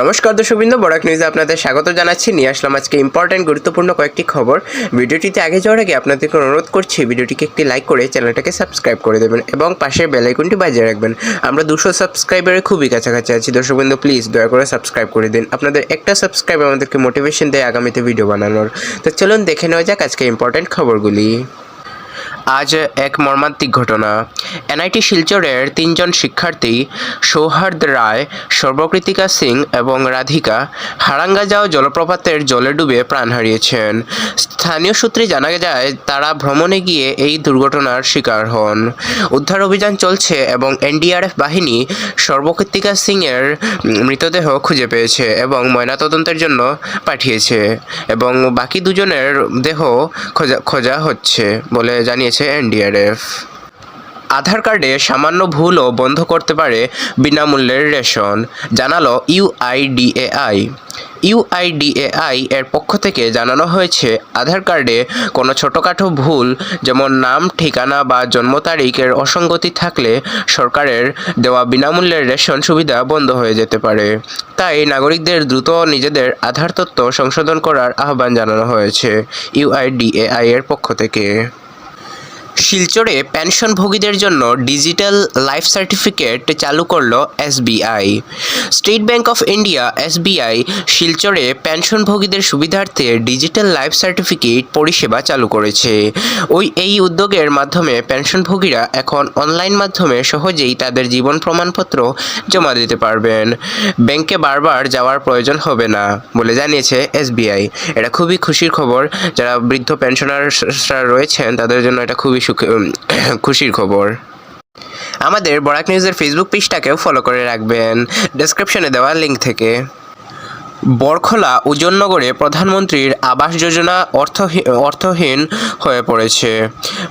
নমস্কার দর্শকবৃন্দ, বরাক নিউজে আপনাদের স্বাগত জানাচ্ছি। নিয়ে আসলাম আজকে ইম্পর্ট্যান্ট গুরুত্বপূর্ণ কয়েকটি খবর। ভিডিওটিতে আগে যাওয়ার আগে আপনাদেরকে অনুরোধ করছি, ভিডিওটিকে একটি লাইক করে চ্যানেলটাকে সাবস্ক্রাইব করে দেবেন এবং পাশে বেল আইকনটি বাজিয়ে রাখবেন। আমরা দুশো সাবস্ক্রাইবারের খুবই কাছাকাছি আছি। দর্শকবৃন্দ প্লিজ দয়া করে সাবস্ক্রাইব করে দিন। আপনাদের একটা সাবস্ক্রাইব আমাদেরকে মোটিভেশন দেয় আগামীতে ভিডিও বানানোর। তো চলুন দেখে নেওয়া যাক আজকে ইম্পর্ট্যান্ট খবরগুলি। আজ এক মর্মান্তিক ঘটনা। এনআইটি শিলচরের তিনজন শিক্ষার্থী সৌহার্দ রায়, সর্বকৃতিকা সিং এবং রাধিকা হারাঙ্গাজাও জলপ্রপাতের জলে ডুবে প্রাণ হারিয়েছেন। স্থানীয় সূত্রে জানা যায়, তারা ভ্রমণে গিয়ে এই দুর্ঘটনার শিকার হন। উদ্ধার অভিযান চলছে এবং এনডিআরএফ বাহিনী সর্বকৃতিকা সিংয়ের মৃতদেহ খুঁজে পেয়েছে এবং ময়নাতদন্তের জন্য পাঠিয়েছে এবং বাকি দুজনের দেহ খোঁজা খোঁজা হচ্ছে বলে জানিয়েছে এনডিআরএফ। আধার কার্ডে সামান্য ভুলও বন্ধ করতে পারে বিনামূল্যের রেশন, জানালো ইউআইডিএআই ইউআইডিএআই এর পক্ষ থেকে জানানো হয়েছে, আধার কার্ডে কোনো ছোটোখাটো ভুল, যেমন নাম, ঠিকানা বা জন্ম তারিখের অসঙ্গতি থাকলে সরকারের দেওয়া বিনামূল্যের রেশন সুবিধা বন্ধ হয়ে যেতে পারে। তাই নাগরিকদের দ্রুত নিজেদের আধার তথ্য সংশোধন করার আহ্বান জানানো হয়েছে ইউআইডিএআই এর পক্ষ থেকে। শিলচরে পেনশনভোগীদের জন্য ডিজিটাল লাইফ সার্টিফিকেট চালু করল SBI. State bank of India, SBI, শিলচরে পেনশনভোগীদের সুবিধার্থে ডিজিটাল লাইফ সার্টিফিকেট পরিষেবা চালু করেছে। ওই এই উদ্যোগের মাধ্যমে পেনশনভোগীরা এখন অনলাইন মাধ্যমে সহজেই তাদের জীবন প্রমাণপত্র জমা দিতে পারবেন। ব্যাংকে বারবার যাওয়ার প্রয়োজন হবে না বলে জানিয়েছে এসবিআই। এটা খুবই খুশির খবর। যারা বৃদ্ধ পেনশনাররা রয়েছেন, তাদের জন্য এটা খুবই উম, খুশির খবর। আমাদের বরাক নিউজের ফেসবুক পেজটাকেও ফলো করে রাখবেন। ডেসক্রিপশনে দেওয়া লিঙ্ক থেকে। বরখলা উজননগরে প্রধানমন্ত্রীর আবাস যোজনা অর্থহীন অর্থহীন হয়ে পড়েছে।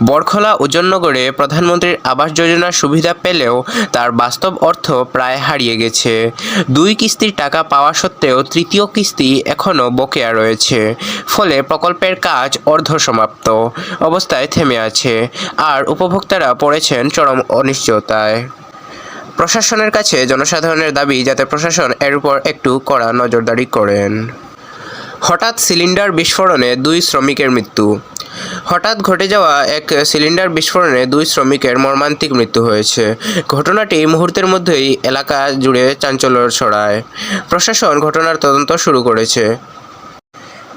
বরখলা উজননগরে প্রধানমন্ত্রীর আবাস যোজনার সুবিধা পেলেও তার বাস্তব অর্থ প্রায় হারিয়ে গেছে। দুই কিস্তির টাকা পাওয়া সত্ত্বেও তৃতীয় কিস্তি এখনও বকেয়া রয়েছে। ফলে প্রকল্পের কাজ অর্ধসমাপ্ত অবস্থায় থেমে আছে। আর উপভোক্তারা পড়েছেন চরম অনিশ্চয়তায়। প্রশাসনের কাছে জনসাধারণের দাবি যাতে প্রশাসন এর উপর একটু কড়া নজরদারি করেন। হঠাৎ সিলিন্ডার বিস্ফোরণে দুই শ্রমিকের মৃত্যু। হঠাৎ ঘটে যাওয়া এক সিলিন্ডার বিস্ফোরণে দুই শ্রমিকের মর্মান্তিক মৃত্যু হয়েছে। ঘটনাটি মুহূর্তের মধ্যেই এলাকা জুড়ে চাঞ্চল্য ছড়ায়। প্রশাসন ঘটনার তদন্ত শুরু করেছে।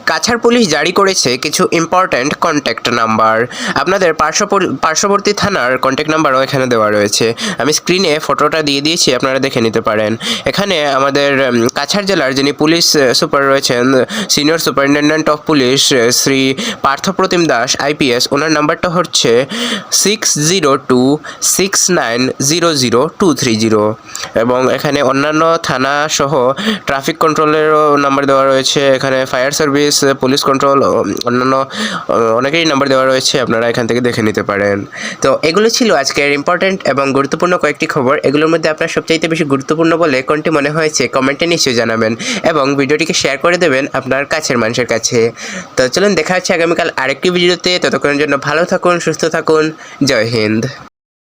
কাছাড় পুলিশ জারি করেছে কিছু ইম্পর্ট্যান্ট কন্ট্যাক্ট নাম্বার আপনাদের পার্শ্ববর- পার্শ্ববর্তী থানার কন্ট্যাক্ট নাম্বারও এখানে দেওয়া রয়েছে। আমি স্ক্রিনে ফটোটা দিয়ে দিয়েছি, আপনারা দেখে নিতে পারেন। এখানে আমাদের কাছাড় জেলার যিনি পুলিশ সুপার রয়েছেন senior superintendent of police Shri Parthapratim Das IPS ওনার নাম্বারটা হচ্ছে six zero two six nine zero zero two three zero এবং এখানে অন্যান্য থানা সহ ট্রাফিক কন্ট্রোলেরও নাম্বার দেওয়া রয়েছে। এখানে ফায়ার সার্ভিস পুলিশ কন্ট্রোল অন্যান্য আহ, অনেকেরই নাম্বার দেওয়া রয়েছে আপনারা এখান থেকে দেখে নিতে পারেন। তো এগুলো ছিল আজকের ইম্পর্ট্যান্ট এবং গুরুত্বপূর্ণ কয়েকটি খবর। এগুলোর মধ্যে আপনার সবচাইতে বেশি গুরুত্বপূর্ণ বলে কোনটি মনে হয়েছে কমেন্টে নিশ্চয়ই জানাবেন এবং ভিডিওটিকে শেয়ার করে দেবেন আপনার কাছের মানুষের কাছে। তো চলুন দেখা হচ্ছে আগামীকাল আরেকটি ভিডিওতে। ততক্ষণের জন্য ভালো থাকুন সুস্থ থাকুন। জয় হিন্দ।